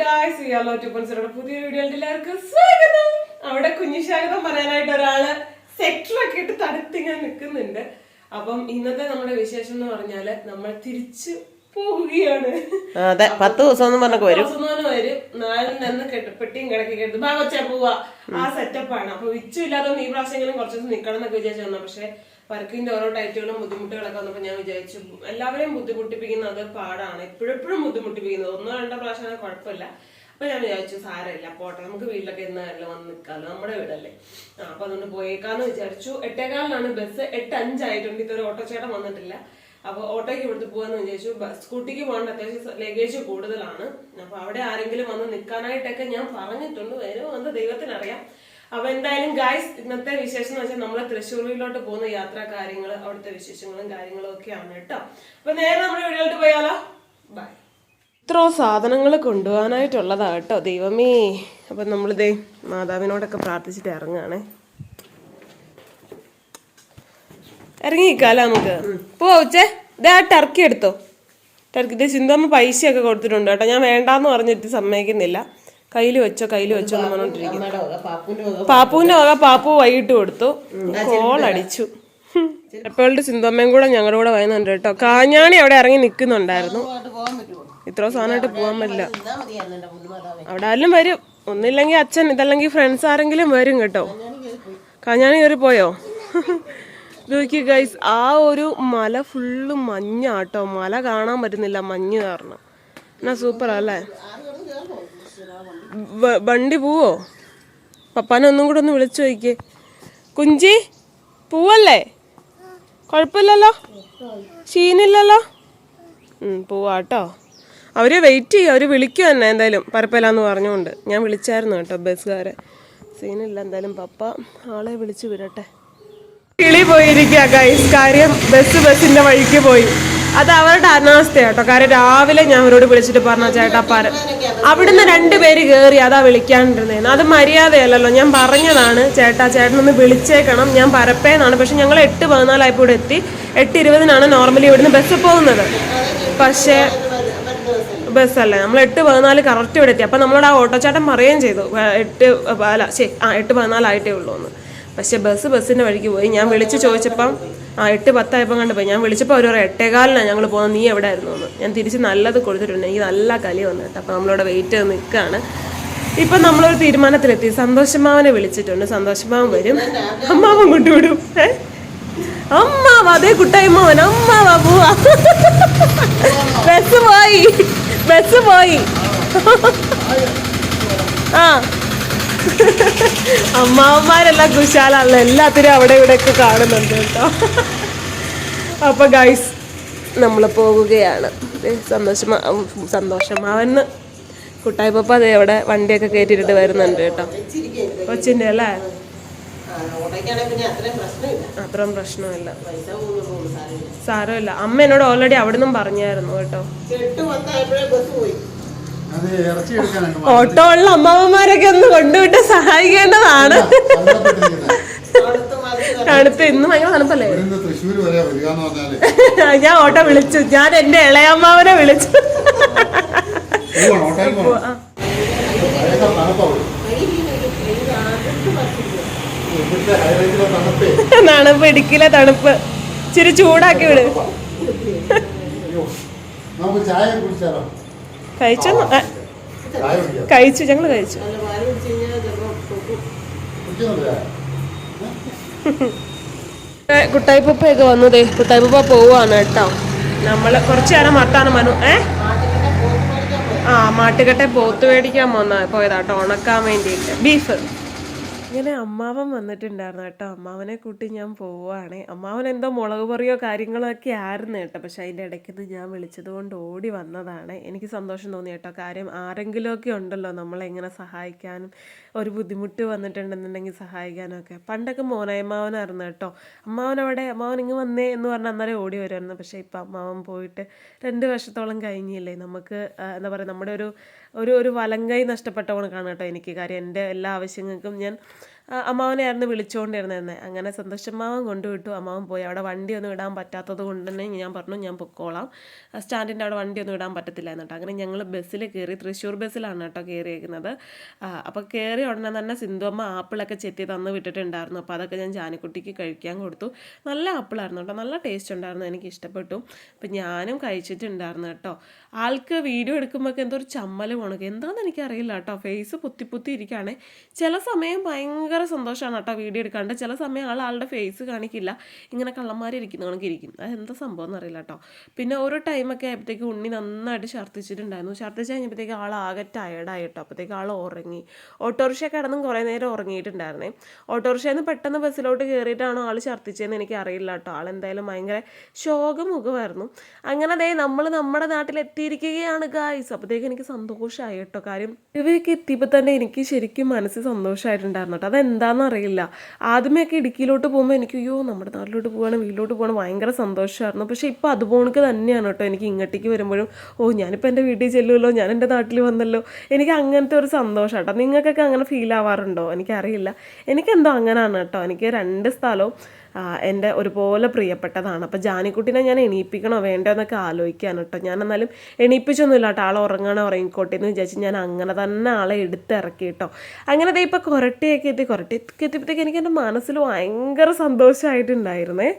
Guys ഇയാളോ ടുപ്പൻസറുടെ പുതിയ വീഡിയോയിൽ എല്ലാവർക്കും സ്വാഗതം. അവിടെ കുഞ്ഞു സ്വാഗതം പറയാനായിട്ട് ഒരാൾ സെറ്റിലൊക്കെ ഇട്ട് തടുത്തിങ്ങനെ നിൽക്കുന്നുണ്ട്. അപ്പം ഇന്നത്തെ നമ്മുടെ വിശേഷം എന്ന് പറഞ്ഞാൽ നമ്മൾ തിരിച്ചു പോവുകയാണ്. അതെ പത്ത് ദിവസം പറഞ്ഞൊക്കെ വരും. വരും. നാലിൽ നിന്ന് കെട്ട് പെട്ടിയും കിടക്കി കെട്ടി ബാ കൊച്ചാ പോവാ. ആ സെറ്റപ്പാണ് അപ്പൊ വിച്ചു ഇല്ലാതെ ഈ പ്രാവശ്യം കുറച്ചു ദിവസം നിക്കണം എന്നൊക്കെ വിചാരിച്ചു വന്നു പക്ഷെ വർക്കിന്റെ ഓരോ ടൈറ്റുകളും ബുദ്ധിമുട്ടുകളൊക്കെ വന്നപ്പോൾ ഞാൻ വിചാരിച്ചു എല്ലാവരെയും ബുദ്ധിമുട്ടിപ്പിക്കുന്നത് പാടാണ്. എപ്പോഴെപ്പോഴും ബുദ്ധിമുട്ടിപ്പിക്കുന്നത്. ഒന്നോ രണ്ടോ പ്രാവശ്യം കുഴപ്പമില്ല. അപ്പൊ ഞാൻ വിചാരിച്ചു സാരമില്ല പോട്ടെ. നമുക്ക് വീട്ടിലൊക്കെ ഇന്നല്ല വന്ന് നിൽക്കാമല്ലോ നമ്മുടെ വീടല്ലേ. ആ അപ്പൊ അതുകൊണ്ട് പോയേക്കാന്ന് വിചാരിച്ചു. എട്ടേകാലിനാണ് ബസ്. എട്ട് അഞ്ചായിട്ടുണ്ട് ഇതൊരു ഓട്ടോ ചേട്ടൻ വന്നിട്ടില്ല. അപ്പൊ ഓട്ടോയ്ക്ക് ഇവിടുത്തെ പോകാന്ന് വിചാരിച്ചു. സ്കൂട്ടിക്ക് പോകേണ്ട. അത്യാവശ്യം ലഗേജ് കൂടുതലാണ്. അപ്പൊ അവിടെ ആരെങ്കിലും വന്ന് നിൽക്കാനായിട്ടൊക്കെ ഞാൻ പറഞ്ഞിട്ടുണ്ട്. വരും എന്ന് ദൈവത്തിനറിയാം. അപ്പൊ എന്തായാലും ഗായ്സ് ഇന്നത്തെ വിശേഷം എന്ന് വെച്ചാൽ നമ്മൾ തൃശ്ശൂരിലോട്ട് പോകുന്ന യാത്രാ കാര്യങ്ങൾ അവിടുത്തെ വിശേഷങ്ങളും കാര്യങ്ങളും ഒക്കെയാണ് കേട്ടോ. അപ്പൊ നേരെ നമ്മുടെ വീടുകളിലോട്ട് പോയാലോ? ബൈ ഇത്രോ സാധനങ്ങൾ കൊണ്ടുപോകാനായിട്ടുള്ളതാ കേട്ടോ ദൈവമേ. അപ്പൊ നമ്മളിതേ മാതാവിനോടൊക്കെ പ്രാർത്ഥിച്ചിട്ട് ഇറങ്ങുകയാണേ ഇറങ്ങി കാലാ നമുക്ക് പോവാ ഉച്ചേ. ഇതേ ആ ടർക്കി എടുത്തോ. ടർക്കി ഇത് സിന്ധമ്മ പൈസയൊക്കെ കൊടുത്തിട്ടുണ്ട് കേട്ടോ. ഞാൻ വേണ്ടാന്ന് പറഞ്ഞിട്ട് സമ്മതിക്കുന്നില്ല. കയ്യിൽ വെച്ചോ കയ്യിൽ വെച്ചോ എന്ന് പറഞ്ഞോണ്ടിരിക്കും അമ്മയുടെ വക, പാപ്പുവിന്റെ വക. പാപ്പു വൈകിട്ട് കൊടുത്തു. കോൾ അടിച്ചു. എപ്പോഴും സിന്ധമ്മയും കൂടെ ഞങ്ങളുടെ കൂടെ വരുന്നുണ്ട് കേട്ടോ. കാഞ്ഞാണി അവിടെ ഇറങ്ങി നിൽക്കുന്നുണ്ടായിരുന്നു. ഇത്ര സാധനമായിട്ട് പോകാൻ പറ്റില്ല. അവിടെ ആരും വരും. ഒന്നില്ലെങ്കിൽ അച്ഛൻ ഇതല്ലെങ്കിൽ ഫ്രണ്ട്സ് ആരെങ്കിലും വരും കേട്ടോ. കാഞ്ഞാണി കയറി പോയോ. നോക്കി ഗൈസ് ആ ഒരു മല ഫുള്ള് മഞ്ഞാട്ടോ മല കാണാൻ പറ്റുന്നില്ല മഞ്ഞ് കാരണം. എന്നാ സൂപ്പർ അല്ലേ? വണ്ടി പോവോ? പപ്പാനെ ഒന്നും കൂടെ ഒന്ന് വിളിച്ചു നോക്കിയേ. കുഞ്ചി പോവല്ലേ? കുഴപ്പമില്ലല്ലോ? ക്ഷീണില്ലല്ലോ? ഉം, പോവാട്ടോ. അവർ വെയിറ്റ് ചെയ്യും അവർ വിളിക്കും തന്നെ എന്തായാലും. പരപ്പലാന്ന് പറഞ്ഞുകൊണ്ട്. ഞാൻ വിളിച്ചായിരുന്നു കേട്ടോ ബസ്സുകാരെ. സീനില്ല എന്തായാലും പപ്പ ആളെ വിളിച്ചു വിടട്ടെ. കിളി പോയിരിക്കുക കാര്യം ബസ് ബസ്സിന്റെ വഴിക്ക് പോയി. അത് അവരുടെ അനാസ്ഥയാട്ടോ. കാര്യം രാവിലെ ഞാൻ അവരോട് വിളിച്ചിട്ട് പറഞ്ഞ ചേട്ടാ പര അവിടുന്ന് രണ്ടുപേര് കയറി അതാ വിളിക്കാണ്ടിരുന്നേന്ന്. അത് മര്യാദയല്ലല്ലോ. ഞാൻ പറഞ്ഞതാണ് ചേട്ടാ ചേട്ടനൊന്ന് വിളിച്ചേക്കണം. ഞാൻ പരപ്പേന്നാണ്. പക്ഷെ ഞങ്ങൾ എട്ട് പതിനാലായപ്പോൾ ഇവിടെ എത്തി. എട്ട് ഇരുപതിനാണ് നോർമലി ഇവിടുന്ന് ബസ് പോകുന്നത്. പക്ഷേ ബസ്സല്ലേ? നമ്മൾ എട്ട് പതിനാല് കറക്റ്റ് ഇവിടെ എത്തി. അപ്പം നമ്മളോട് ആ ചേട്ടൻ പറയുകയും ചെയ്തു. "വേ- എട്ട് അല്ല ശരി ആ എട്ട് പതിനാലായിട്ടേ ഉള്ളൂ എന്ന് പക്ഷേ ബസ് ബസ്സിന്റെ വഴിക്ക് പോയി. ഞാൻ വിളിച്ച് ചോദിച്ചപ്പം ആ എട്ട് പത്തായപ്പം കണ്ട് പോയി. ഞാൻ വിളിച്ചപ്പോൾ അവർ എട്ടേകാലിനാണ് ഞങ്ങൾ പോകുന്നത്. നീ എവിടെ ആയിരുന്നു എന്ന്. ഞാൻ തിരിച്ച് നല്ലത് കൊടുത്തിട്ടുണ്ട്. എനിക്ക് നല്ല കലി വന്നു കേട്ടോ. അപ്പോൾ നമ്മളിവിടെ വെയിറ്റ് ചെയ്ത് നിൽക്കുകയാണ് ഇപ്പം നമ്മളൊരു തീരുമാനത്തിലെത്തി. സന്തോഷമാവനെ വിളിച്ചിട്ടുണ്ട്. സന്തോഷമാവൻ വരും. അമ്മാവൻ കൊണ്ടുവിടും. ഏ? അമ്മാവ അതേ കുട്ടായ്മാവൻ അമ്മാവ പോവാ. ബസ് പോയി. ബസ് പോയി. അമ്മാവന്മാരെല്ലാം കുശാലാണല്ലോ. എല്ലാത്തിനും അവിടെ ഇവിടെ ഒക്കെ കാണുന്നുണ്ട് കേട്ടോ. അപ്പൊ ഗൈസ് നമ്മൾ പോകുകയാണ്. സന്തോഷം സന്തോഷമാവന്ന്. കുട്ടായി പപ്പ അതെ അവിടെ വണ്ടിയൊക്കെ കയറ്റിയിട്ട് വരുന്നുണ്ട് കേട്ടോ. കൊച്ചിന്റെ അല്ലേ? അത്രയും പ്രശ്നമില്ല. സാരമില്ല. അമ്മ എന്നോട് ഓൾറെഡി അവിടെ നിന്നും പറഞ്ഞായിരുന്നു കേട്ടോ. ഓട്ടോ ഉള്ള അമ്മാവന്മാരൊക്കെ ഒന്ന് കൊണ്ടുവിട്ട് സഹായിക്കേണ്ടതാണ്. അടുത്ത് ഇന്ന് ഭയങ്കര തണുപ്പല്ലേ? ഞാൻ ഓട്ടോ വിളിച്ചു. ഞാൻ എന്റെ ഇളയമ്മാവനെ വിളിച്ചു. തണുപ്പ് ഇടുക്കിയിലെ തണുപ്പ്. ഇച്ചിരി ചൂടാക്കി വിട്. നമുക്ക് ചായ കുടിച്ചാലോ? കഴിച്ചു? കഴിച്ചു ഞങ്ങൾ കഴിച്ചു. കുട്ടായിപ്പപ്പൊക്കെ വന്നതേ കുട്ടായിപ്പപ്പ പോവാണ് കേട്ടോ. നമ്മൾ കുറച്ച് നേരം വർത്താനം മനു ഏ? ആ മാട്ടുകെട്ടെ പോത്ത് മേടിക്കാൻ പോന്ന പോയതാട്ടോ ഉണക്കാൻ വേണ്ടിയിട്ട്. ബീഫ്. ഇങ്ങനെ അമ്മാവൻ വന്നിട്ടുണ്ടായിരുന്നു കേട്ടോ. അമ്മാവനെ കൂട്ടി ഞാൻ പോവുകയാണെ. അമ്മാവൻ എന്തോ മുളക് പൊറിയോ കാര്യങ്ങളോ ഒക്കെ ആയിരുന്നു കേട്ടോ. പക്ഷെ അതിന്റെ ഇടയ്ക്ക് ഞാൻ വിളിച്ചത് കൊണ്ട് ഓടി വന്നതാണ്. എനിക്ക് സന്തോഷം തോന്നി കേട്ടോ. കാര്യം ആരെങ്കിലുമൊക്കെ ഉണ്ടല്ലോ നമ്മളെ എങ്ങനെ സഹായിക്കാനും ഒരു ബുദ്ധിമുട്ട് വന്നിട്ടുണ്ടെന്നുണ്ടെങ്കിൽ സഹായിക്കാനും ഒക്കെ. പണ്ടൊക്കെ മോനയമ്മാവനായിരുന്നു കേട്ടോ. അമ്മാവൻ അവിടെ അമ്മാവൻ ഇങ്ങ് വന്നേ എന്ന് പറഞ്ഞാൽ അന്നേരം ഓടി വരുമായിരുന്നു. പക്ഷേ ഇപ്പം അമ്മാവൻ പോയിട്ട് രണ്ട് വർഷത്തോളം കഴിഞ്ഞില്ലേ. നമുക്ക് എന്താ പറയുക നമ്മുടെ ഒരു ഒരു ഒരു വലങ്കൈ നഷ്ടപ്പെട്ട കണക്കാണ് കേട്ടോ എനിക്ക്. കാര്യം എന്റെ എല്ലാ ആവശ്യങ്ങൾക്കും ഞാൻ അമ്മാവനെയായിരുന്നു വിളിച്ചുകൊണ്ടിരുന്നത് അങ്ങനെ സന്തോഷമാവൻ കൊണ്ടുവിട്ടു. അമ്മാവൻ പോയി. അവിടെ വണ്ടി ഒന്നും ഇടാൻ പറ്റാത്തത് കൊണ്ട് തന്നെ ഞാൻ പറഞ്ഞു ഞാൻ പൊക്കോളാം. സ്റ്റാൻഡിന്റെ അവിടെ വണ്ടി ഒന്നും ഇടാൻ പറ്റത്തില്ല എന്നിട്ട് അങ്ങനെ ഞങ്ങൾ ബസ്സിൽ കയറി തൃശ്ശൂർ ബസ്സിലാണ് കേട്ടോ കയറിയേക്കുന്നത്. അപ്പോൾ കയറി ഉടനെ തന്നെ സിന്ധുവമ്മ ആപ്പിളൊക്കെ ചെത്തി തന്ന് വിട്ടിട്ടുണ്ടായിരുന്നു. അപ്പോൾ അതൊക്കെ ഞാൻ ജാനിക്കുട്ടിക്ക് കഴിക്കാൻ കൊടുത്തു. നല്ല ആപ്പിളായിരുന്നു കേട്ടോ. നല്ല ടേസ്റ്റ് ഉണ്ടായിരുന്നു. എനിക്ക് ഇഷ്ടപ്പെട്ടു. അപ്പം ഞാനും കഴിച്ചിട്ടുണ്ടായിരുന്നു കേട്ടോ. ആൾക്ക് വീഡിയോ എടുക്കുമ്പോൾ എന്തോ ഒരു ചമ്മൽ പോണക്ക്. എന്താണെന്ന് എനിക്കറിയില്ല കേട്ടോ. ഫേസ് പുത്തി പുത്തി ചില സമയം ഭയങ്കര സന്തോഷമാണ് കേട്ടോ വീഡിയോ എടുക്കാണ്ട്. ചില സമയം ആൾ ആളുടെ ഫേസ് കാണിക്കില്ല. ഇങ്ങനെ കള്ളന്മാരി ഇരിക്കുന്ന കണക്ക് ഇരിക്കും എന്താ സംഭവം എന്നറിയില്ല കേട്ടോ. പിന്നെ ഓരോ ടൈമൊക്കെ ആയപ്പോഴത്തേക്ക് ഉണ്ണി നന്നായിട്ട് ഛർദ്ദിച്ചിട്ടുണ്ടായിരുന്നു. ഛർദ്ദിച്ച് കഴിഞ്ഞപ്പോഴത്തേക്ക് ആൾ ആകെ ടയർഡായി കേട്ടോ. അപ്പോഴത്തേക്ക് ആൾ ഉറങ്ങി. ഓട്ടോറിക്ഷ കിടന്നും കുറേ നേരം ഉറങ്ങിയിട്ടുണ്ടായിരുന്നേ. ഓട്ടോറിക്ഷയിൽ നിന്ന് പെട്ടെന്ന് ബസ്സിലോട്ട് കയറിയിട്ടാണോ ആൾ ഛർദ്ദിച്ചതെന്ന് എനിക്ക് അറിയില്ല കേട്ടോ. ആൾ എന്തായാലും ഭയങ്കര ശോകമുഖമായിരുന്നു. അങ്ങനെ അതേ നമ്മൾ നമ്മുടെ നാട്ടിൽ എത്തിയിരിക്കുകയാണ് ഗായ്സ് അപ്പോഴത്തേക്ക് എനിക്ക് സന്തോഷമായി കേട്ടോ. കാര്യം ഇവരൊക്കെ എത്തിയപ്പോൾ തന്നെ എനിക്ക് ശരിക്കും മനസ്സ് സന്തോഷമായിട്ടുണ്ടായിരുന്നു കേട്ടോ. അറിയില്ല ആദ്യമേയൊക്കെ ഇടുക്കിയിലോട്ട് പോകുമ്പോൾ എനിക്ക് അയ്യോ നമ്മുടെ നാട്ടിലോട്ട് പോകണം വീട്ടിലോട്ട് പോകണം ഭയങ്കര സന്തോഷമായിരുന്നു പക്ഷേ ഇപ്പോൾ അതുപോണക്ക് തന്നെയാണ് കേട്ടോ എനിക്ക് ഇങ്ങോട്ടേക്ക് വരുമ്പോഴും ഓ ഞാനിപ്പോൾ എന്റെ വീട്ടിൽ ചെല്ലുമല്ലോ ഞാൻ എന്റെ നാട്ടിൽ വന്നല്ലോ. എനിക്ക് അങ്ങനത്തെ ഒരു സന്തോഷം കേട്ടോ. നിങ്ങൾക്കൊക്കെ അങ്ങനെ ഫീൽ ആവാറുണ്ടോ? എനിക്കറിയില്ല. എനിക്കെന്തോ അങ്ങനെയാണ് കേട്ടോ. എനിക്ക് രണ്ട് സ്ഥലവും എന്റെ ഒരുപോലെ പ്രിയപ്പെട്ടതാണ്. അപ്പോൾ ജാനിക്കുട്ടിനെ ഞാൻ എണീപ്പിക്കണോ വേണ്ടോ എന്നൊക്കെ ആലോചിക്കാണ് കേട്ടോ. ഞാൻ എന്നാലും എണീപ്പിച്ചൊന്നുമില്ല കേട്ടോ. ആൾ ഉറങ്ങണോ ഉറങ്ങിക്കോട്ടെ എന്ന് വിചാരിച്ച് ഞാൻ അങ്ങനെ തന്നെ ആളെ എടുത്തിറക്കി കേട്ടോ. അങ്ങനെ ദേ ഇപ്പോൾ കുരട്ടിയൊക്കെ എത്തി കുരട്ടിയൊക്കെ എത്തിയപ്പോഴത്തേക്ക് എനിക്ക് എന്റെ മനസ്സിൽ ഭയങ്കര സന്തോഷമായിട്ടുണ്ടായിരുന്നേ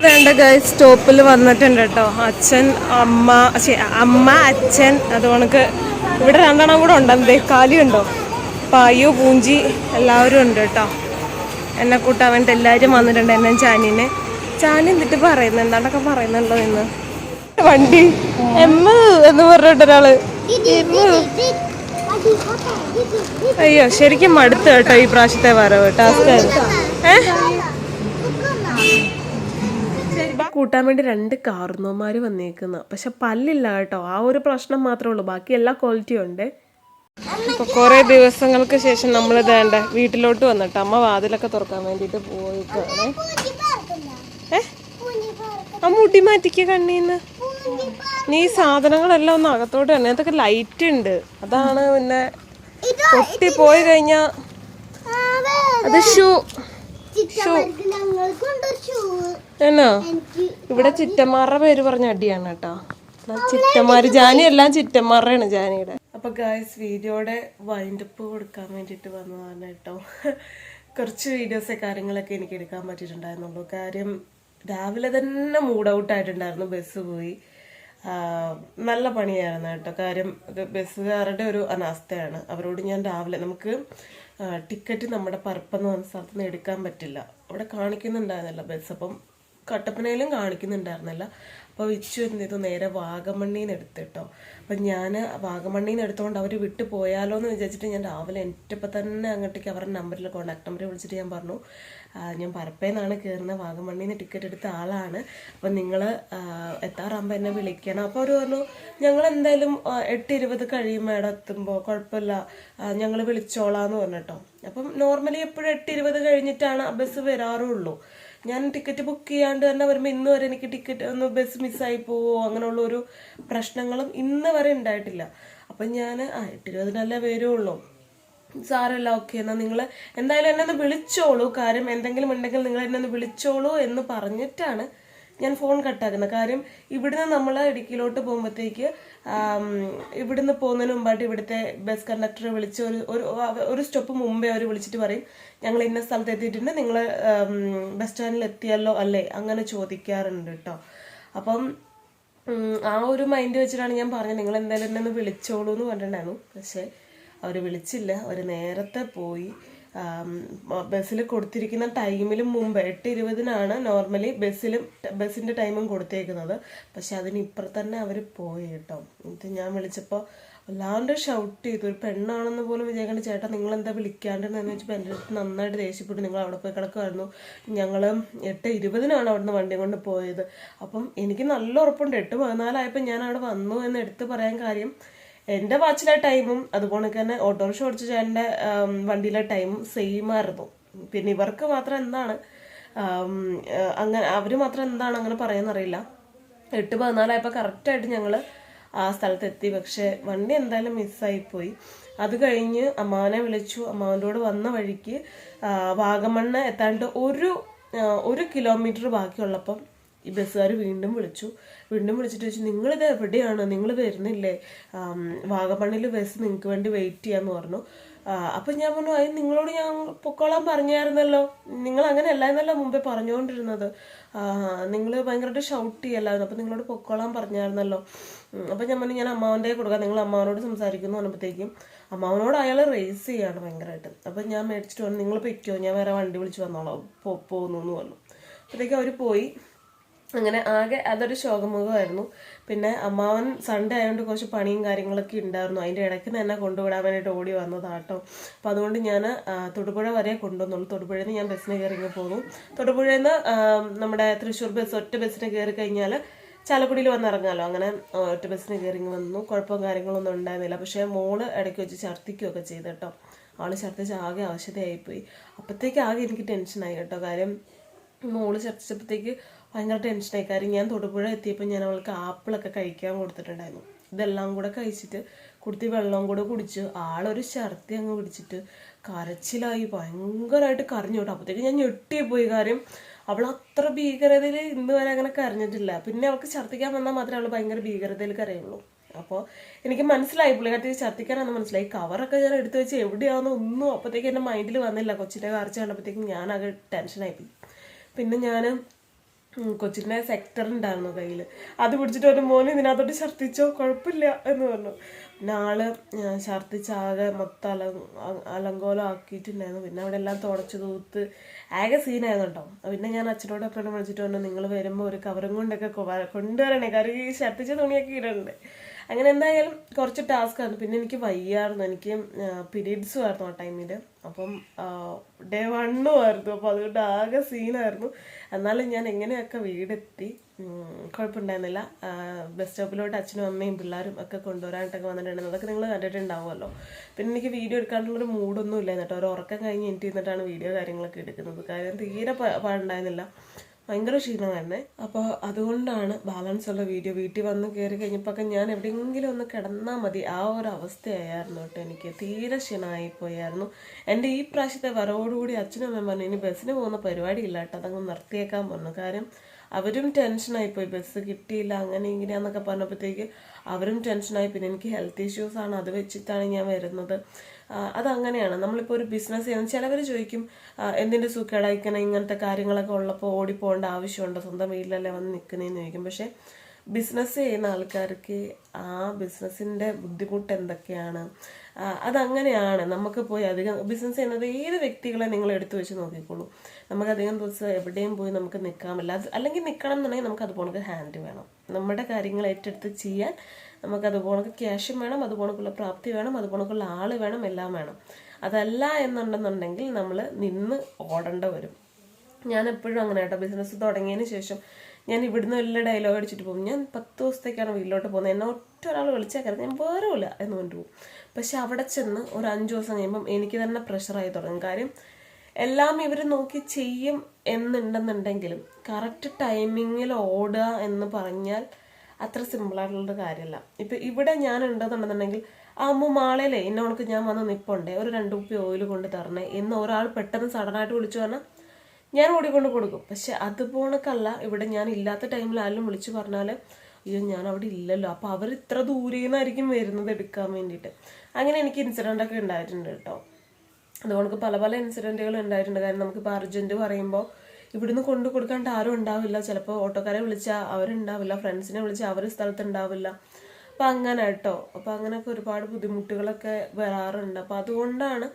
വേണ്ട ഗൈസ് സ്റ്റോപ്പിൽ വന്നിട്ടുണ്ട് കേട്ടോ. അച്ഛൻ അമ്മ അമ്മ അച്ഛൻ അതുകൊണ്ട് ഇവിടെ രണ്ടെണ്ണം കൂടെ ഉണ്ടെന്തേ കാലിയുണ്ടോ? പായു പൂഞ്ചി എല്ലാവരും ഉണ്ട് കേട്ടോ. എന്നെ കൂട്ടാൻ വേണ്ടി എല്ലാവരും വന്നിട്ടുണ്ട് എന്നെ ചാനീനെ. ചാനി എന്നിട്ട് പറയുന്നു? എന്താണ്ടൊക്കെ പറയുന്നുണ്ടോ ഇന്ന് വണ്ടി. എമ്മ എന്ന് പറഞ്ഞിട്ട് ഒരാൾ. അയ്യോ ശരിക്കും മടുത്തു കേട്ടോ ഈ പ്രാവശ്യത്തെ വരവ്. ടാസ്ക് ഏഹ് കൂട്ടാൻ വേണ്ടി രണ്ട് കാർന്നോമാര് വന്നേക്കുന്നു. പക്ഷെ പല്ലില്ല കേട്ടോ. ആ ഒരു പ്രശ്നം മാത്രമേ ഉള്ളൂ. ബാക്കി എല്ലാ ക്വാളിറ്റിയും ഉണ്ട്. ഇപ്പൊ കൊറേ ദിവസങ്ങൾക്ക് ശേഷം നമ്മൾ ഇതേണ്ട വീട്ടിലോട്ട് വന്നിട്ട് അമ്മ വാതിലൊക്കെ തുറക്കാൻ വേണ്ടിട്ട് പോയിട്ടാണ് ഏ? ആ മുടി മാറ്റിക്ക കണ്ണീന്ന്. നീ സാധനങ്ങളെല്ലാം ഒന്ന് അകത്തോട്ട് തന്നെ അതൊക്കെ ലൈറ്റ് ഉണ്ട്. അതാണ് പിന്നെ പൊട്ടി പോയി കഴിഞ്ഞാ അത് ഷൂ. എന്നാ? ഇവിടെ ചിറ്റന്മാരുടെ പേര് പറഞ്ഞ അടിയാണ് കേട്ടോ. ചിറ്റന്മാര് ജാനി എല്ലാം ചിറ്റന്മാരുടെയാണ് ജാനിയുടെ. അപ്പൊ ഗായ്സ് വീഡിയോയുടെ വൈൻഡപ്പ് കൊടുക്കാൻ വേണ്ടിട്ട് വന്നതാണ് കേട്ടോ. കുറച്ച് വീഡിയോസ് കാര്യങ്ങളൊക്കെ എനിക്ക് എടുക്കാൻ പറ്റിയിട്ടുണ്ടായിരുന്നുള്ളൂ. കാര്യം രാവിലെ തന്നെ മൂഡ് ഔട്ട് ആയിട്ടുണ്ടായിരുന്നു ബസ് പോയി. നല്ല പണിയായിരുന്നു കേട്ടോ. കാര്യം ബസ്സുകാരുടെ ഒരു അനാസ്ഥയാണ്. അവരോട് ഞാൻ രാവിലെ നമുക്ക് ടിക്കറ്റ് നമ്മുടെ പറപ്പെന്ന് പറഞ്ഞ സ്ഥലത്ത് നിന്ന് എടുക്കാൻ പറ്റില്ല. അവിടെ കാണിക്കുന്നുണ്ടായിരുന്നില്ല ബസ് അപ്പം കട്ടപ്പനയിലും കാണിക്കുന്നുണ്ടായിരുന്നില്ല. അപ്പോൾ വിച്ചു എന്ത് നേരെ വാഗമണ്ണിൽ നിന്ന് എടുത്ത് കേട്ടോ. അപ്പം ഞാൻ വാഗമണ്ണിൽ നിന്ന് എടുത്തുകൊണ്ട് അവർ വിട്ടു പോയാലോ എന്ന് വിചാരിച്ചിട്ട് ഞാൻ രാവിലെ എന്റെപ്പം തന്നെ അങ്ങോട്ടേക്ക് അവരുടെ നമ്പറിൽ കോൺടാക്ട് നമ്പറിൽ വിളിച്ചിട്ട് ഞാൻ പറഞ്ഞു ഞാൻ പരപ്പേന്നാണ് കയറുന്നത് വാഗമണ്ണിൽ നിന്ന് ടിക്കറ്റ് എടുത്ത ആളാണ്. അപ്പം നിങ്ങൾ എത്താറാകുമ്പോൾ എന്നെ വിളിക്കണം. അപ്പോൾ അവർ പറഞ്ഞു ഞങ്ങൾ എന്തായാലും എട്ട് ഇരുപത് കഴിയും മേഡം എത്തുമ്പോൾ കുഴപ്പമില്ല ഞങ്ങൾ വിളിച്ചോളാം എന്ന് പറഞ്ഞിട്ടോ അപ്പം നോർമലി എപ്പോഴും എട്ട് ഇരുപത് കഴിഞ്ഞിട്ടാണ് ബസ് വരാറുള്ളൂ. ഞാൻ ടിക്കറ്റ് ബുക്ക് ചെയ്യാണ്ട് തന്നെ വരുമ്പോൾ ഇന്ന് വരെ എനിക്ക് ടിക്കറ്റ് ഒന്ന് ബസ് മിസ്സായി പോവോ? അങ്ങനെയുള്ള ഒരു പ്രശ്നങ്ങളും ഇന്ന് വരെ ഉണ്ടായിട്ടില്ല അപ്പം ഞാൻ ആ എട്ടിരുപതിനല്ലേ വരുള്ളൂ. സാരമില്ല ഓക്കെ എന്നാൽ നിങ്ങൾ എന്തായാലും എന്നെ ഒന്ന് വിളിച്ചോളൂ. കാര്യം എന്തെങ്കിലും ഉണ്ടെങ്കിൽ നിങ്ങൾ എന്നെ ഒന്ന് വിളിച്ചോളൂ എന്ന് പറഞ്ഞിട്ടാണ് ഞാൻ ഫോൺ കട്ടാക്കുന്നത് കാര്യം ഇവിടുന്ന് നമ്മൾ ഇടുക്കിയിലോട്ട് പോകുമ്പോഴത്തേക്ക് ഇവിടുന്ന് പോകുന്നതിന് മുമ്പായിട്ട് ഇവിടുത്തെ ബസ് കണ്ടക്ടറെ വിളിച്ച് ഒരു ഒരു സ്റ്റോപ്പ് മുമ്പേ അവർ വിളിച്ചിട്ട് പറയും ഞങ്ങൾ ഇന്ന സ്ഥലത്ത് എത്തിയിട്ടുണ്ട് നിങ്ങൾ ബസ് സ്റ്റാൻഡിൽ എത്തിയല്ലോ അല്ലേ? അങ്ങനെ ചോദിക്കാറുണ്ട് കേട്ടോ അപ്പം ആ ഒരു മൈൻഡ് വെച്ചിട്ടാണ് ഞാൻ പറഞ്ഞത് നിങ്ങൾ എന്തായാലും എന്നെ ഒന്ന് വിളിച്ചോളൂ എന്ന് പറഞ്ഞിട്ടുണ്ടായിരുന്നു. പക്ഷേ അവർ വിളിച്ചില്ല. അവർ നേരത്തെ പോയി. ബസ്സിൽ കൊടുത്തിരിക്കുന്ന ടൈമിലും മുമ്പ് എട്ട് ഇരുപതിനാണ് നോർമലി ബസ്സിലും ബസ്സിന്റെ ടൈമും കൊടുത്തേക്കുന്നത്. പക്ഷെ ഇപ്പുറത്ത് തന്നെ അവർ പോയി കേട്ടോ. എന്നിട്ട് ഞാൻ വിളിച്ചപ്പോൾ വല്ലാണ്ട് ഷൗട്ട് ചെയ്തു. ഒരു പെണ്ണാണെന്ന് പോലും വിചാരിക്കേണ്ട ചേട്ടാ നിങ്ങൾ എന്താ വിളിക്കാണ്ടെന്ന് വെച്ചപ്പോൾ എന്റെ അടുത്ത് നന്നായിട്ട് ദേഷ്യപ്പെട്ടു നിങ്ങൾ അവിടെ പോയി കിടക്കുമായിരുന്നു ഞങ്ങൾ എട്ട് ഇരുപതിനാണ് അവിടുന്ന് വണ്ടി കൊണ്ട് പോയത്. അപ്പം എനിക്ക് നല്ല ഉറപ്പുണ്ട്. എട്ട് പതിനാലായപ്പോൾ ഞാൻ അവിടെ വന്നു എന്ന് എടുത്ത് പറയാൻ കാര്യം എന്റെ വാച്ചിലെ ടൈമും അതുപോലെ തന്നെ ഓട്ടോറിക്ഷ ഓടിച്ച ചേട്ടന്റെ വണ്ടിയിലെ ടൈമും സെയിം ആയിരുന്നു. പിന്നെ ഇവർക്ക് മാത്രം എന്താണ് അങ്ങനെ അവർ മാത്രം എന്താണ് അങ്ങനെ പറയാന്നറിയില്ല എട്ട് പതിനാലായപ്പോൾ കറക്റ്റായിട്ട് ഞങ്ങൾ ആ സ്ഥലത്തെത്തി പക്ഷെ വണ്ടി എന്തായാലും മിസ്സായിപ്പോയി അത് കഴിഞ്ഞ് അമ്മാവനെ വിളിച്ചു. അമ്മാവനോട് വന്ന വഴിക്ക് വാഗമണ്ണ് എത്താണ്ട് ഒരു ഒരു കിലോമീറ്റർ ബാക്കിയുള്ളപ്പം ഈ ബസ്സുകാർ വീണ്ടും വിളിച്ചു. വീണ്ടും വിളിച്ചിട്ട് വെച്ചു നിങ്ങളിത് എവിടെയാണ്? നിങ്ങൾ വരുന്നില്ലേ? വാഗമണ്ണിൽ ബസ് നിങ്ങൾക്ക് വേണ്ടി വെയിറ്റ് ചെയ്യാന്ന് പറഞ്ഞു. അപ്പം ഞാൻ പറഞ്ഞു അത് നിങ്ങളോട് ഞാൻ പൊക്കോളാൻ പറഞ്ഞായിരുന്നല്ലോ. നിങ്ങൾ അങ്ങനെ അല്ലായിരുന്നല്ലോ മുമ്പേ പറഞ്ഞുകൊണ്ടിരുന്നത്. നിങ്ങൾ ഭയങ്കരമായിട്ട് ഷൗട്ട് ചെയ്യല്ലായിരുന്നു. അപ്പം നിങ്ങളോട് പൊക്കോളാൻ പറഞ്ഞായിരുന്നല്ലോ. അപ്പം ഞാൻ പറഞ്ഞു ഞാൻ അമ്മാവന്റെ കൊടുക്കാം. നിങ്ങൾ അമ്മാവനോട് സംസാരിക്കുന്നു പറഞ്ഞപ്പോഴത്തേക്കും അമ്മാവനോട് അയാൾ റേസ് ചെയ്യാണ് ഭയങ്കരമായിട്ട്. അപ്പം ഞാൻ മേടിച്ചിട്ട് പറഞ്ഞു നിങ്ങൾ പെറ്റോ ഞാൻ വേറെ വണ്ടി വിളിച്ച് വന്നോളാം. പോ എന്ന് പറഞ്ഞു. അപ്പോഴത്തേക്കും അവർ പോയി. അങ്ങനെ ആകെ അതൊരു ശോകമുഖമായിരുന്നു. പിന്നെ അമ്മാവൻ സൺഡേ ആയതുകൊണ്ട് കുറച്ച് പണിയും കാര്യങ്ങളൊക്കെ ഉണ്ടായിരുന്നു അതിന്റെ ഇടയ്ക്ക് തന്നെ കൊണ്ടുവിടാൻ വേണ്ടിയിട്ട് ഓടി വന്നതാട്ടോ. അപ്പോൾ അതുകൊണ്ട് ഞാൻ തൊടുപുഴ വരെ കൊണ്ടുവന്നുള്ളൂ. തൊടുപുഴയിൽ നിന്ന് ഞാൻ ബസ്സിന് കയറി ഇങ്ങ് പോകും തൊടുപുഴയിൽ നിന്ന് നമ്മുടെ തൃശ്ശൂർ ബസ് ഒറ്റ ബസ്സിന് കയറി കഴിഞ്ഞാൽ ചാലക്കുടിയിൽ വന്നിറങ്ങാമല്ലോ അങ്ങനെ ഒറ്റ ബസ്സിന് കയറി വന്നു. കുഴപ്പവും കാര്യങ്ങളൊന്നും ഉണ്ടായിരുന്നില്ല. പക്ഷേ മോൾ ഇടയ്ക്ക് വെച്ച് ഛർദ്ദിക്കുകയൊക്കെ ചെയ്തു കേട്ടോ ആൾ ഛർദ്ദിച്ച് ആകെ അവശതയായിപ്പോയി. അപ്പോഴത്തേക്ക് ആകെ എനിക്ക് ടെൻഷനായി കേട്ടോ. കാര്യം മോൾ ഛർദ്ദിച്ചപ്പോഴത്തേക്ക് ഭയങ്കര ടെൻഷനായി കാര്യം ഞാൻ തൊടുപുഴ എത്തിയപ്പോൾ ഞാൻ അവൾക്ക് ആപ്പിളൊക്കെ കഴിക്കാൻ കൊടുത്തിട്ടുണ്ടായിരുന്നു. ഇതെല്ലാം കൂടെ കഴിച്ചിട്ട് കുടുത്തി വെള്ളം കൂടെ കുടിച്ച് ആളൊരു ഛർദി അങ്ങ് പിടിച്ചിട്ട് കരച്ചിലായി. ഭയങ്കരമായിട്ട് കരഞ്ഞു കേട്ടോ. അപ്പോഴത്തേക്ക് ഞാൻ ഞെട്ടിപ്പോയി കാര്യം അവൾ അത്ര ഭീകരതയിൽ ഇന്ന് വരെ അങ്ങനെ കരഞ്ഞിട്ടില്ല. പിന്നെ അവൾക്ക് ഛർദ്ദിക്കാൻ വന്നാൽ മാത്രമേ അവൾ ഭയങ്കര ഭീകരതയിൽ കരയുള്ളൂ. അപ്പോൾ എനിക്ക് മനസ്സിലായി പുള്ളിക്കാരത്തി ഛർദ്ദിക്കാനാണെന്ന് മനസ്സിലായി. കവറൊക്കെ ഞാൻ എടുത്തു വെച്ച് എവിടെയാണെന്ന് ഒന്നും അപ്പോഴത്തേക്ക് എന്റെ മൈൻഡിൽ വന്നില്ല. കൊച്ചിന്റെ കാർച്ച കണ്ടപ്പോഴത്തേക്കും ഞാനാകെ ടെൻഷനായി പോയി. പിന്നെ ഞാൻ കൊച്ചിന്റെ സെക്ടർ ഉണ്ടായിരുന്നു കയ്യിൽ അത് പിടിച്ചിട്ട് ഒരു മോനെ ഇതിനകത്തോട്ട് ഛർദ്ദിച്ചോ കുഴപ്പമില്ല എന്ന് പറഞ്ഞു. പിന്നെ ആൾ ഛർദ്ദിച്ചാകെ മൊത്തം അല അലങ്കോലം ആക്കിയിട്ടുണ്ടായിരുന്നു. പിന്നെ അവിടെ എല്ലാം തുടച്ച് തൂത്ത് ആകെ സീനായിരുന്നു കേട്ടോ പിന്നെ ഞാൻ അച്ഛനോട് എപ്പോഴും വിളിച്ചിട്ട് പറഞ്ഞു നിങ്ങൾ വരുമ്പോൾ ഒരു കവറും കൊണ്ടൊക്കെ കൊണ്ടുവരണേ. കാര്യം ഈ ഛർദ്ദിച്ച തുണിയൊക്കെ ഇടണ്ടേ. അങ്ങനെ എന്തായാലും കുറച്ച് ടാസ്ക് ആയിരുന്നു. പിന്നെ എനിക്ക് വയ്യായിരുന്നു. എനിക്ക് പീരീഡ്സും ആയിരുന്നു ആ ടൈമിൽ അപ്പം ഡേ വണ്ണു ആയിരുന്നു. അപ്പോൾ അതുകൊണ്ട് ആകെ സീനായിരുന്നു എന്നാലും ഞാൻ എങ്ങനെയൊക്കെ വീടെത്തി കുഴപ്പമുണ്ടായിരുന്നില്ല. ബസ് സ്റ്റോപ്പിലോട്ട് അച്ഛനും അമ്മയും പിള്ളേരും ഒക്കെ കൊണ്ടുവരാനായിട്ടൊക്കെ വന്നിട്ടുണ്ടായിരുന്നു അതൊക്കെ നിങ്ങൾ കണ്ടിട്ടുണ്ടാവുമല്ലോ. പിന്നെ എനിക്ക് വീഡിയോ എടുക്കാനുള്ളൊരു മൂഡൊന്നും ഇല്ല കേട്ടോ. ഒരു ഉറക്കം കഴിഞ്ഞ് എനിക്ക് ഇരുന്നിട്ടാണ് വീഡിയോ കാര്യങ്ങളൊക്കെ എടുക്കുന്നത്. കാര്യം തീരെ പാടുണ്ടായിരുന്നില്ല. ഭയങ്കര ക്ഷീണമായിരുന്നേ. അപ്പോൾ അതുകൊണ്ടാണ് ബാലൻസ് ഉള്ള വീഡിയോ വീട്ടിൽ വന്ന് കയറി കഴിഞ്ഞപ്പോൾ ഞാൻ എവിടെയെങ്കിലും ഒന്ന് കിടന്നാൽ മതി. ആ ഒരു അവസ്ഥയായിരുന്നു കേട്ടോ എനിക്ക്. തീരെ ക്ഷീണമായി പോയായിരുന്നു. എന്റെ ഈ പ്രാവശ്യത്തെ വരവോടുകൂടി അച്ഛനും അമ്മയും പറഞ്ഞു ഇനി ബസ്സിന് പോകുന്ന പരിപാടി ഇല്ല കേട്ടോ. അതങ്ങ് നിർത്തിയേക്കാൻ പറഞ്ഞു. കാര്യം അവരും ടെൻഷനായി പോയി. ബസ് കിട്ടിയില്ല അങ്ങനെ ഇങ്ങനെയാന്നൊക്കെ പറഞ്ഞപ്പോഴത്തേക്ക് അവരും ടെൻഷനായി പിന്നെ എനിക്ക് ഹെൽത്ത് ഇഷ്യൂസാണ് അത് വെച്ചിട്ടാണ് ഞാൻ വരുന്നത്. അതങ്ങനെയാണ്. നമ്മളിപ്പോൾ ഒരു ബിസിനസ് ചെയ്യുന്ന ചിലവർ ചോദിക്കും എന്തിന്റെ എന്തിന്റെ ഇങ്ങനെ ഇങ്ങനത്തെ കാര്യങ്ങളൊക്കെ ഉള്ളപ്പോൾ ഓടിപ്പോകേണ്ട ആവശ്യമുണ്ടോ? സ്വന്തം വീട്ടിലല്ലേ വന്ന് നിൽക്കുന്നതെന്ന് ചോദിക്കും. പക്ഷേ ബിസിനസ് ചെയ്യുന്ന ആൾക്കാർക്ക് ആ ബിസിനസ്സിന്റെ ബുദ്ധിമുട്ട് എന്തൊക്കെയാണ്? അതങ്ങനെയാണ്. നമുക്ക് പോയി അധികം ബിസിനസ് ചെയ്യുന്നത് ഏത് വ്യക്തികളെ നിങ്ങൾ എടുത്തു വെച്ച് നോക്കിക്കോളൂ. നമുക്ക് അധികം ദിവസം എവിടെയും പോയി നമുക്ക് അത് അല്ലെങ്കിൽ നിൽക്കണം എന്നുണ്ടെങ്കിൽ നമുക്ക് അതുപോലെ ഹാൻഡ് വേണം. നമ്മുടെ കാര്യങ്ങൾ ഏറ്റെടുത്ത് ചെയ്യാൻ നമുക്ക് പോണക്ക് ക്യാഷും വേണം അതുപോലക്കുള്ള പ്രാപ്തി വേണം അതുപോലക്കുള്ള ആൾ വേണം എല്ലാം വേണം. അതല്ല എന്നുണ്ടെന്നുണ്ടെങ്കിൽ നമ്മൾ നിന്ന് ഓടേണ്ട വരും. ഞാൻ എപ്പോഴും അങ്ങനെ കേട്ടോ. ബിസിനസ് തുടങ്ങിയതിന് ശേഷം ഞാൻ ഇവിടുന്ന് വലിയ ഡയലോഗ് അടിച്ചിട്ട് പോകും. ഞാൻ പത്ത് ദിവസത്തേക്കാണ് വീട്ടിലോട്ട് പോകുന്നത്. എന്നെ ഒറ്റ ഒരാൾ വിളിച്ചാൽ കരുതി ഞാൻ ഇല്ല എന്ന് കൊണ്ട് പോകും. പക്ഷെ അവിടെ ചെന്ന് ഒരു അഞ്ച് ദിവസം കഴിയുമ്പം എനിക്ക് തന്നെ പ്രഷറായി തുടങ്ങും. കാര്യം എല്ലാം ഇവർ നോക്കി ചെയ്യും എന്നുണ്ടെന്നുണ്ടെങ്കിലും കറക്റ്റ് ടൈമിങ്ങിൽ ഓടുക എന്ന് പറഞ്ഞാൽ അത്ര സിമ്പിളായിട്ടുള്ളൊരു കാര്യമല്ല ഇപ്പം ഇവിടെ ഞാൻ ഉണ്ടെന്നുണ്ടെന്നുണ്ടെങ്കിൽ ആ അമ്മ മാളയിലേ ഇന്നവൾക്ക് ഞാൻ വന്ന് നിപ്പുണ്ടേ. ഒരു രണ്ട് കുപ്പി ഓയിൽ കൊണ്ട് തരണേ. എന്ന് ഒരാൾ പെട്ടെന്ന് സഡനായിട്ട് വിളിച്ചു പറഞ്ഞാൽ ഞാൻ ഓടിക്കൊണ്ട് കൊടുക്കും. പക്ഷെ അതുപോണക്കല്ല ഇവിടെ ഞാൻ ഇല്ലാത്ത ടൈമിൽ ആരും വിളിച്ചു പറഞ്ഞാൽ അയ്യോ ഞാൻ അവിടെ ഇല്ലല്ലോ. അപ്പോൾ അവർ ഇത്ര ദൂരെ നിന്നായിരിക്കും വരുന്നത് എടുക്കാൻ വേണ്ടിയിട്ട്. അങ്ങനെ എനിക്ക് ഇൻസിഡന്റ് ഒക്കെ ഉണ്ടായിട്ടുണ്ട് കേട്ടോ. അതുകൊണ്ട് പല പല ഇൻസിഡന്റുകൾ ഉണ്ടായിട്ടുണ്ട്. കാരണം നമുക്കിപ്പോൾ അർജന്റ് പറയുമ്പോൾ ഇവിടുന്ന് കൊണ്ടു കൊടുക്കാണ്ട് ആരും ഉണ്ടാവില്ല. ചിലപ്പോൾ ഓട്ടോക്കാരെ വിളിച്ചാൽ അവരുണ്ടാവില്ല. ഫ്രണ്ട്സിനെ വിളിച്ചാൽ അവർ സ്ഥലത്ത് ഉണ്ടാവില്ല അപ്പം അങ്ങനെ കേട്ടോ. അപ്പം അങ്ങനെയൊക്കെ ഒരുപാട് ബുദ്ധിമുട്ടുകളൊക്കെ വരാറുണ്ട്. അപ്പം അതുകൊണ്ടാണ്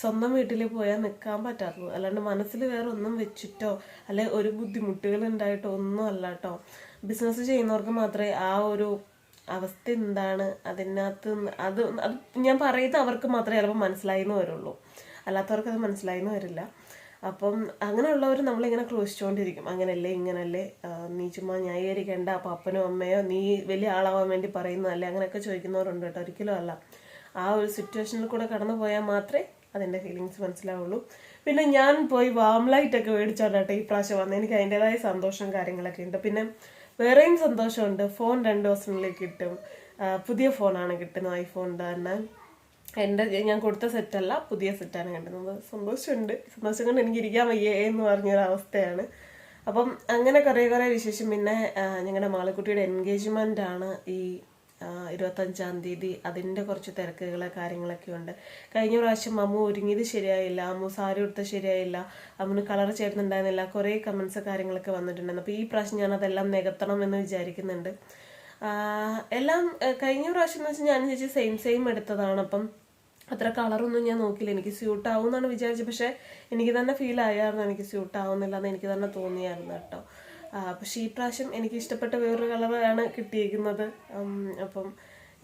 സ്വന്തം വീട്ടിൽ പോയാൽ നിൽക്കാൻ പറ്റാത്തത്. അല്ലാണ്ട് മനസ്സിൽ വേറെ ഒന്നും വെച്ചിട്ടോ അല്ലെ ഒരു ബുദ്ധിമുട്ടുകൾ ഉണ്ടായിട്ടോ ഒന്നും അല്ല കേട്ടോ. ബിസിനസ് ചെയ്യുന്നവർക്ക് മാത്രമേ ആ ഒരു അവസ്ഥ എന്താണ് അതിനകത്ത് അത് അത് ഞാൻ പറയുന്നത് അവർക്ക് മാത്രമേ ചിലപ്പോൾ മനസ്സിലായി എന്ന് വരുള്ളൂ. അല്ലാത്തവർക്ക് അത് മനസ്സിലായി എന്ന് വരില്ല. അപ്പം അങ്ങനെയുള്ളവർ നമ്മളിങ്ങനെ ക്രോശിച്ചുകൊണ്ടിരിക്കും അങ്ങനല്ലേ ഇങ്ങനല്ലേ നീ ചുമ്മാ ന്യായീകരിക്കേണ്ട അപ്പം അപ്പനോ അമ്മയോ നീ വലിയ ആളാവാൻ വേണ്ടി പറയുന്നതല്ലേ? അങ്ങനെയൊക്കെ ചോദിക്കുന്നവരുണ്ട് കേട്ടോ. ഒരിക്കലും അല്ല. ആ ഒരു സിറ്റുവേഷനിൽ കൂടെ കടന്നു പോയാൽ മാത്രമേ അതിന്റെ ഫീലിങ്സ് മനസ്സിലാവുള്ളൂ. പിന്നെ ഞാൻ പോയി വാം ലൈറ്റ് ഒക്കെ കേട്ടോ ഈ പ്രാവശ്യം വന്ന്. എനിക്ക് അതിന്റെതായ സന്തോഷവും കാര്യങ്ങളൊക്കെ ഉണ്ട്. പിന്നെ വേറെയും സന്തോഷമുണ്ട്. ഫോൺ രണ്ട് ദിവസത്തിനുള്ളിൽ കിട്ടും. പുതിയ ഫോണാണ് കിട്ടുന്നത്. ഐഫോൺ തന്നെ. എന്റെ ഞാൻ കൊടുത്ത സെറ്റല്ല പുതിയ സെറ്റാണ് കണ്ടത്. സന്തോഷമുണ്ട്. സന്തോഷം കൊണ്ട് എനിക്ക് ഇരിക്കാൻ വയ്യേ എന്ന് പറഞ്ഞൊരവസ്ഥയാണ്. അപ്പം അങ്ങനെ കുറേ കുറേ വിശേഷം. പിന്നെ ഞങ്ങളുടെ മാളക്കുട്ടിയുടെ എൻഗേജ്മെന്റ് ആണ് ഈ ഇരുപത്തഞ്ചാം തീയതി. അതിന്റെ കുറച്ച് തിരക്കുകൾ കാര്യങ്ങളൊക്കെ ഉണ്ട്. കഴിഞ്ഞ പ്രാവശ്യം അമ്മു ഒരുങ്ങിയത് ശരിയായില്ല. അമ്മു സാരി കൊടുത്ത ശരിയായില്ല. അമ്മുന് കളർ ചേരുന്നുണ്ടായിരുന്നില്ല കുറേ കമൻസ് കാര്യങ്ങളൊക്കെ വന്നിട്ടുണ്ടായിരുന്നു. അപ്പോൾ ഈ പ്രാവശ്യം ഞാൻ അതെല്ലാം നികത്തണം എന്ന് വിചാരിക്കുന്നുണ്ട്. എല്ലാം കഴിഞ്ഞ പ്രാവശ്യം എന്ന് വെച്ചാൽ ഞാൻ ചേച്ചി സെയിം സെയിം എടുത്തതാണ്. അപ്പം അത്ര കളറൊന്നും ഞാൻ നോക്കിയില്ല. എനിക്ക് സ്യൂട്ട് ആവും എന്നാണ് വിചാരിച്ചത്. പക്ഷേ എനിക്ക് തന്നെ ഫീൽ ആയായിരുന്നു എനിക്ക് സ്യൂട്ട് ആവുന്നില്ല എന്ന് എനിക്ക് തന്നെ തോന്നിയായിരുന്നു കേട്ടോ. പക്ഷേ ഈ പ്രാവശ്യം എനിക്ക് ഇഷ്ടപ്പെട്ട വേറൊരു കളറാണ് കിട്ടിയിരിക്കുന്നത് അപ്പം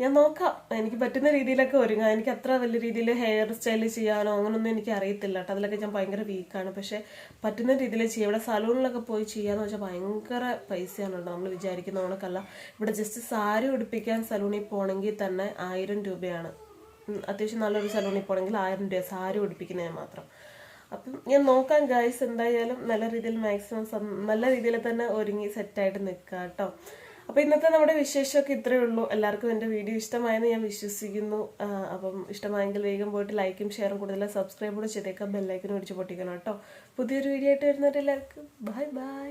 ഞാൻ നോക്കാം. എനിക്ക് പറ്റുന്ന രീതിയിലൊക്കെ ഒരുങ്ങാം. എനിക്ക് അത്ര വലിയ രീതിയിൽ ഹെയർ സ്റ്റൈൽ ചെയ്യാനോ അങ്ങനൊന്നും എനിക്ക് അറിയത്തില്ല കേട്ടോ. അതിലൊക്കെ ഞാൻ ഭയങ്കര വീക്കാണ് പക്ഷേ പറ്റുന്ന രീതിയിൽ ചെയ്യാം. ഇവിടെ സലൂണിലൊക്കെ പോയി ചെയ്യാന്ന് വെച്ചാൽ ഭയങ്കര പൈസയാണ് നമ്മൾ വിചാരിക്കുന്ന കണക്കല്ല. ഇവിടെ ജസ്റ്റ് സാരി ഉടുപ്പിക്കാൻ സലൂണിൽ പോകണമെങ്കിൽ തന്നെ ആയിരം രൂപയാണ്. അത്യാവശ്യം നല്ലൊരു സലൂണിൽ പോകണമെങ്കിൽ ആയിരം രൂപ സാരി ഉടുപ്പിക്കുന്നതിന് മാത്രം. അപ്പം ഞാൻ നോക്കാം ഗൈസ് എന്തായാലും നല്ല രീതിയിൽ മാക്സിമം നല്ല രീതിയിൽ തന്നെ ഒരുങ്ങി സെറ്റായിട്ട് നിൽക്കുക കേട്ടോ അപ്പോൾ ഇന്നത്തെ നമ്മുടെ വിശേഷമൊക്കെ ഇത്രയേ ഉള്ളൂ. എല്ലാവർക്കും എന്റെ വീഡിയോ ഇഷ്ടമായെന്ന് ഞാൻ വിശ്വസിക്കുന്നു. അപ്പം ഇഷ്ടമായെങ്കിൽ വേഗം പോയിട്ട് ലൈക്കും ഷെയറും കൂടുതൽ സബ്സ്ക്രൈബ് കൂടെ ചെയ്തേക്കാം. ബെല്ലൈക്കനും ഒടിച്ച് പൊട്ടിക്കണം കേട്ടോ പുതിയൊരു വീഡിയോ ആയിട്ട് വരുന്നവരെല്ലാവർക്കും ബൈ ബൈ